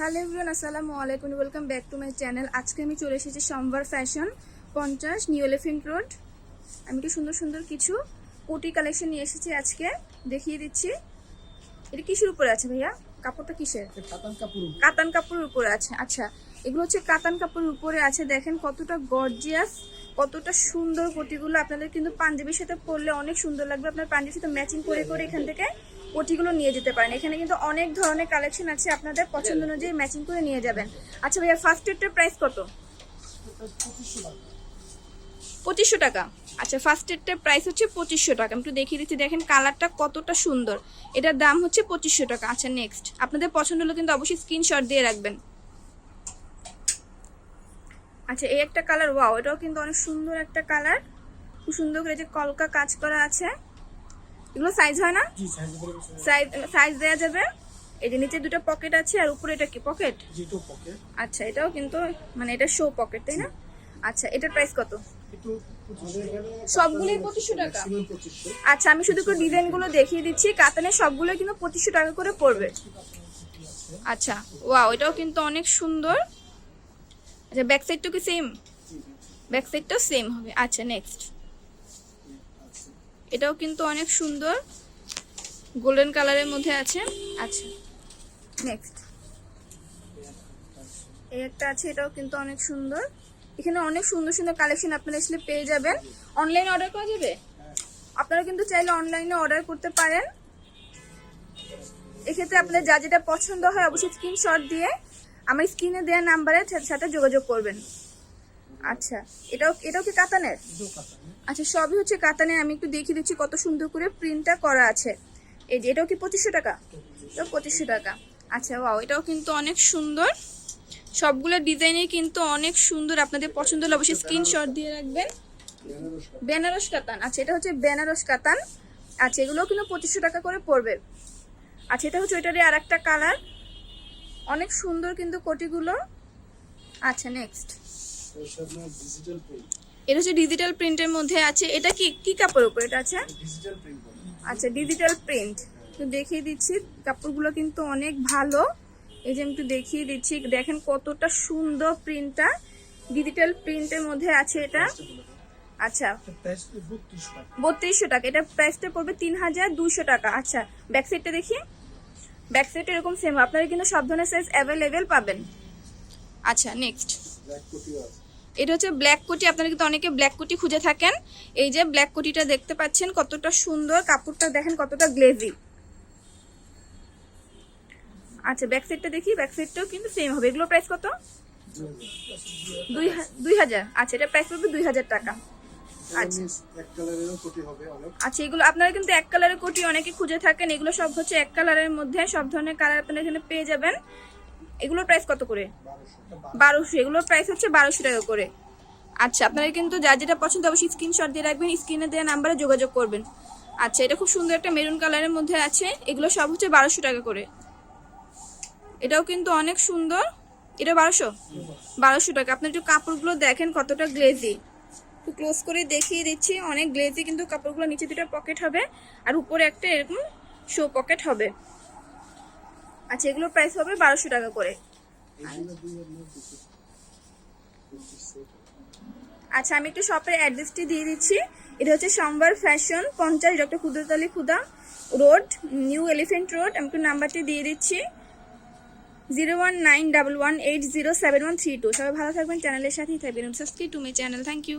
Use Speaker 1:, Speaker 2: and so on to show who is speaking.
Speaker 1: Hello everyone আসসালামু আলাইকুম welcome back to my channel আজকে আমি চলে এসেছি সোমবার ফ্যাশন পঞ্চাশ নিউ এলিফেন্ট রোড আমি একটু সুন্দর সুন্দর কিছু কোটি কালেকশন নিয়ে এসেছি আজকে দেখিয়ে দিচ্ছি। এটা কিসের উপরে আছে ভাইয়া? কাপড়টা কিসের?
Speaker 2: কাতান কাপড়
Speaker 1: কাতান কাপড়ের উপরে আছে। আচ্ছা এগুলো হচ্ছে কাতান কাপড়ের উপরে আছে। দেখেন কতটা গর্জিয়াস কতটা সুন্দর কোটিগুলো আপনাদের কিন্তু পাঞ্জাবির সাথে পরলে অনেক সুন্দর লাগবে। আপনার পাঞ্জাবির সাথে ম্যাচিং করে করে এখান থেকে কোটিগুলো নিয়ে যেতে পারেন। এখানে কিন্তু অনেক ধরনের কালেকশন আছে আপনাদের পছন্দ অনুযায়ী ম্যাচিং করে নিয়ে যাবেন। আচ্ছা ভাইয়া ফার্স্ট এডটার প্রাইস কত?
Speaker 2: পঁচিশশো টাকা।
Speaker 1: পঁচিশশো টাকা আচ্ছা ফার্স্ট এডটার প্রাইস হচ্ছে পঁচিশশো টাকা। আমি একটু দেখিয়ে দিচ্ছি দেখেন কালারটা কতটা সুন্দর। এটার দাম হচ্ছে পঁচিশশো টাকা। আচ্ছা নেক্সট আপনাদের পছন্দ হলে কিন্তু অবশ্যই স্ক্রিনশট দিয়ে রাখবেন। আচ্ছা এই একটা কালার ওয়াও এটাও কিন্তু অনেক সুন্দর একটা কালার খুব সুন্দর করে যে কলকা কাজ করা আছে। এগুলো সাইজ হয় না?
Speaker 2: সাইজ
Speaker 1: সাইজ দেওয়া যাবে। এই যে নিচে দুটো পকেট আছে আর উপরে এটা কি পকেট আচ্ছা এটাও কিন্তু মানে এটা শো পকেট তাই না? আচ্ছা এটার প্রাইস কত? সবগুলোই পঁচিশশো টাকা? আচ্ছা আমি শুধু করে ডিজাইনগুলো দেখিয়ে দিচ্ছি। কাতানের সবগুলো কিন্তু পঁচিশশো টাকা করে পড়বে। আচ্ছা ওয়াও এটাও কিন্তু অনেক সুন্দর। আচ্ছা ব্যাক সাইডটাও কি সেম ব্যাক সাইডটাও সেম হবে। আচ্ছা নেক্সট এটাও কিন্তু অনেক সুন্দর। গোল্ডেন কালারের মধ্যে আছে। আচ্ছা। নেক্সট এই একটা আছে এটাও কিন্তু অনেক সুন্দর। এখানে অনেক সুন্দর সুন্দর কালেকশন আপনারা আসলে পেয়ে যাবেন। অনলাইনে অর্ডার করা যাবে? আপনারা কিন্তু চাইলে অনলাইনে অর্ডার করতে পারেন। এক্ষেত্রে আপনাদের যা যেটা পছন্দ হয় অবশ্যই স্ক্রিনশট দিয়ে আমার স্ক্রিনে দেওয়া নাম্বারের সাথে যোগাযোগ করবেন। আচ্ছা এটাও এটাও কি কাতানের?
Speaker 2: কাতান
Speaker 1: আচ্ছা সবই হচ্ছে কাতানের। আমি একটু দেখিয়ে দিচ্ছি কত সুন্দর করে প্রিন্টটা করা আছে। এই যে এটাও কি পঁচিশশো টাকা? এটাও পঁচিশশো টাকা। আচ্ছা ওয়াও এটাও কিন্তু অনেক সুন্দর। সবগুলো ডিজাইনে কিন্তু অনেক সুন্দর। আপনাদের পছন্দ হলে অবশ্যই স্ক্রিনশট দিয়ে রাখবেন। বেনারস কাতান। আচ্ছা এটা হচ্ছে বেনারস কাতান। আচ্ছা এগুলোও কিন্তু পঁচিশশো টাকা করে পড়বে। আচ্ছা এটা হচ্ছে ওইটারই আর একটা কালার। অনেক সুন্দর কিন্তু কোটিগুলো। আচ্ছা নেক্সট এটা হচ্ছে ডিজিটাল প্রিন্টের মধ্যে আছে। এটা কি? কি কাপড়ের উপর এটা আছে? আচ্ছা ডিজিটাল প্রিন্ট তো দেখিয়ে দিচ্ছি কাপড়গুলো কিন্তু অনেক ভালো। এই যে আমি একটু দেখিয়ে দিচ্ছি দেখেন কতটা সুন্দর প্রিন্টটা ডিজিটাল প্রিন্টের মধ্যে আছে এটা। আচ্ছা। বত্রিশশো টাকা। এটা প্রাইসটা পড়বে তিন হাজার দুশো টাকা। আচ্ছা ব্যাক সাইডটা দেখি। ব্যাক সাইড এরকম সেম আপনারা কিন্তু সব ধরনের সাইজ অ্যাভেলেবেল পাবেন। আচ্ছা নেক্সট এটা হচ্ছে ব্ল্যাক কোটি, আপনারা কিন্তু অনেকে ব্ল্যাক কোটি খুঁজে থাকেন। এই যে ব্ল্যাক কোটিটা দেখতে পাচ্ছেন, কতটা সুন্দর, কাপড়টা দেখেন কতটা গ্লেজি আচ্ছা ব্যাক সাইডটা দেখি ব্যাক সাইডটাও কিন্তু সেম হবে। এগুলো প্রাইস কত? দুই হাজার। আচ্ছা এটা প্রাইস পড়বে দুই হাজার টাকা। আচ্ছা। আচ্ছা এগুলো আপনারা কিন্তু এক কালারের কোটি অনেকে খুঁজে থাকেন। এগুলো সব হচ্ছে এক কালারের মধ্যে। সব ধরনের কালার আপনারা এখানে পেয়ে যাবেন। এগুলোর প্রাইস কত করে?
Speaker 2: বারোশো।
Speaker 1: এগুলোর প্রাইস হচ্ছে বারোশো টাকা করে। আচ্ছা আপনারা কিন্তু যা যেটা পছন্দ অবশ্যই স্ক্রিনশট দিয়ে রাখবেন স্ক্রিনে দেওয়া নাম্বারে যোগাযোগ করবেন। আচ্ছা এটা খুব সুন্দর একটা মেরুন কালারের মধ্যে আছে। এগুলো সব হচ্ছে বারোশো টাকা করে। এটাও কিন্তু অনেক সুন্দর। এটা বারোশো? বারোশো টাকা। আপনি একটু কাপড়গুলো দেখেন কতটা গ্লেজি একটু ক্লোজ করে দেখিয়ে দিচ্ছি। অনেক গ্লেজি কিন্তু কাপড়গুলো নিচে দুটো পকেট হবে। আর উপরে একটা এরকম শো পকেট হবে। আচ্ছা এগুলোর প্রাইস হবে বারোশো টাকা করে। আচ্ছা আমি একটু শপের অ্যাড্রেসটি দিয়ে দিচ্ছি। এটা হচ্ছে সোমবার ফ্যাশন পঞ্চাশ ডক্টর ক্ষুদ্রতলি খুদা রোড, নিউ এলিফেন্ট রোড। আমি একটু নাম্বারটি দিয়ে দিচ্ছি। Zero one nine double one eight zero seven one three two সবাই ভালো থাকবেন চ্যানেলের সাথেই থাকবেন। Subscribe to my channel thank you